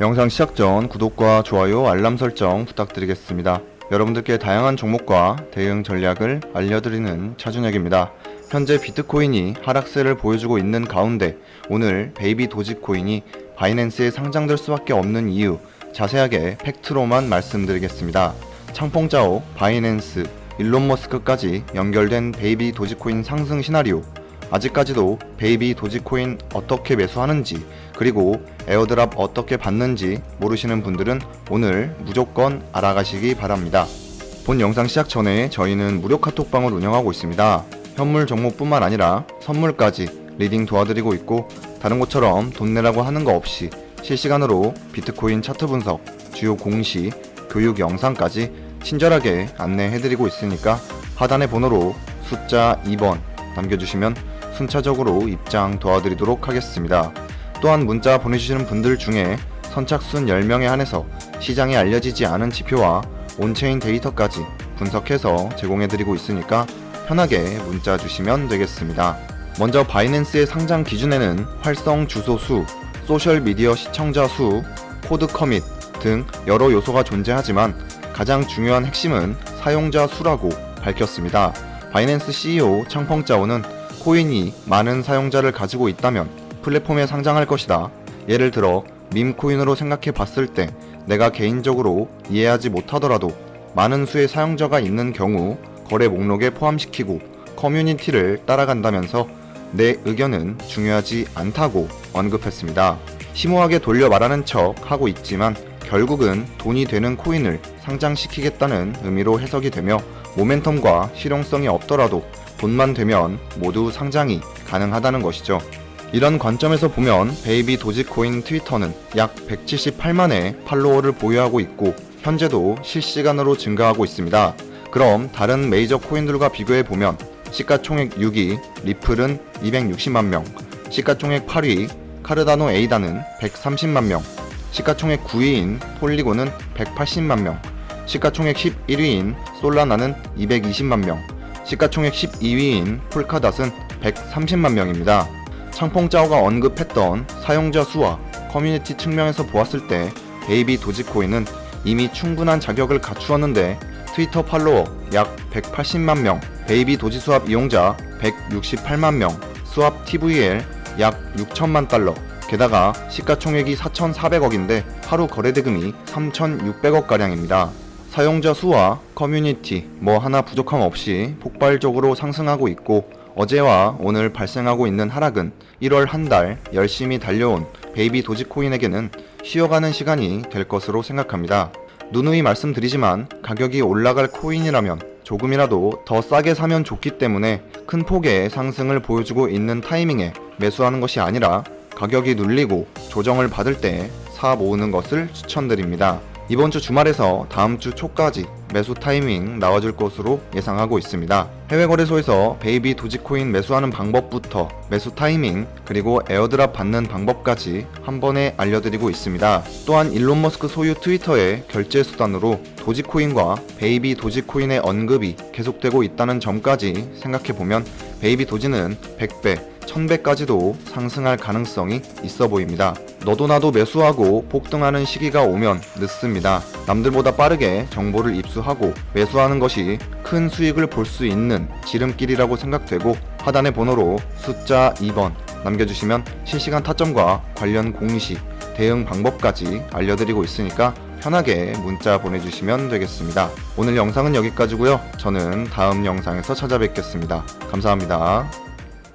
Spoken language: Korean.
영상 시작 전 구독과 좋아요, 알람 설정 부탁드리겠습니다. 여러분들께 다양한 종목과 대응 전략을 알려드리는 차준혁입니다. 현재 비트코인이 하락세를 보여주고 있는 가운데 오늘 베이비 도지코인이 바이낸스에 상장될 수밖에 없는 이유 자세하게 팩트로만 말씀드리겠습니다. 창펑자오, 바이낸스, 일론 머스크까지 연결된 베이비 도지코인 상승 시나리오 아직까지도 베이비 도지코인 어떻게 매수하는지 그리고 에어드랍 어떻게 받는지 모르시는 분들은 오늘 무조건 알아가시기 바랍니다. 본 영상 시작 전에 저희는 무료 카톡방을 운영하고 있습니다. 현물 종목뿐만 아니라 선물까지 리딩 도와드리고 있고 다른 곳처럼 돈 내라고 하는 거 없이 실시간으로 비트코인 차트 분석, 주요 공시, 교육 영상까지 친절하게 안내해드리고 있으니까 하단의 번호로 숫자 2번 남겨주시면 순차적으로 입장 도와드리도록 하겠습니다. 또한 문자 보내주시는 분들 중에 선착순 10명에 한해서 시장에 알려지지 않은 지표와 온체인 데이터까지 분석해서 제공해드리고 있으니까 편하게 문자 주시면 되겠습니다. 먼저 바이낸스의 상장 기준에는 활성 주소 수, 소셜 미디어 시청자 수, 코드 커밋 등 여러 요소가 존재하지만 가장 중요한 핵심은 사용자 수라고 밝혔습니다. 바이낸스 CEO 창펑짜오는 코인이 많은 사용자를 가지고 있다면 플랫폼에 상장할 것이다. 예를 들어 밈코인으로 생각해 봤을 때 내가 개인적으로 이해하지 못하더라도 많은 수의 사용자가 있는 경우 거래 목록에 포함시키고 커뮤니티를 따라간다면서 내 의견은 중요하지 않다고 언급했습니다. 심오하게 돌려 말하는 척 하고 있지만 결국은 돈이 되는 코인을 상장시키겠다는 의미로 해석이 되며 모멘텀과 실용성이 없더라도 돈만 되면 모두 상장이 가능하다는 것이죠. 이런 관점에서 보면 베이비 도지코인 트위터는 약 178만의 팔로워를 보유하고 있고 현재도 실시간으로 증가하고 있습니다. 그럼 다른 메이저 코인들과 비교해 보면 시가총액 6위 리플은 260만 명, 시가총액 8위 카르다노 에이다는 130만 명, 시가총액 9위인 폴리곤은 180만 명, 시가총액 11위인 솔라나는 220만 명, 시가총액 12위인 폴카닷은 130만 명입니다. 창펑짜오가 언급했던 사용자 수와 커뮤니티 측면에서 보았을 때 베이비 도지코인은 이미 충분한 자격을 갖추었는데 트위터 팔로워 약 180만 명, 베이비 도지 수합 이용자 168만 명, 수합 TVL 약 6천만 달러, 게다가 시가총액이 4,400억인데 하루 거래대금이 3,600억 가량입니다. 사용자 수와 커뮤니티 뭐 하나 부족함 없이 폭발적으로 상승하고 있고 어제와 오늘 발생하고 있는 하락은 1월 한 달 열심히 달려온 베이비 도지코인에게는 쉬어가는 시간이 될 것으로 생각합니다. 누누이 말씀드리지만 가격이 올라갈 코인이라면 조금이라도 더 싸게 사면 좋기 때문에 큰 폭의 상승을 보여주고 있는 타이밍에 매수하는 것이 아니라 가격이 눌리고 조정을 받을 때 사 모으는 것을 추천드립니다. 이번 주 주말에서 다음 주 초까지 매수 타이밍 나와줄 것으로 예상하고 있습니다. 해외 거래소에서 베이비 도지코인 매수하는 방법부터 매수 타이밍 그리고 에어드랍 받는 방법까지 한 번에 알려드리고 있습니다. 또한 일론 머스크 소유 트위터의 결제 수단으로 도지코인과 베이비 도지코인의 언급이 계속되고 있다는 점까지 생각해 보면 베이비 도지는 100배 1000배까지도 상승할 가능성이 있어 보입니다. 너도 나도 매수하고 폭등하는 시기가 오면 늦습니다. 남들보다 빠르게 정보를 입수하고 매수하는 것이 큰 수익을 볼 수 있는 지름길이라고 생각되고 하단의 번호로 숫자 2번 남겨주시면 실시간 타점과 관련 공시, 대응 방법까지 알려드리고 있으니까 편하게 문자 보내주시면 되겠습니다. 오늘 영상은 여기까지고요. 저는 다음 영상에서 찾아뵙겠습니다. 감사합니다.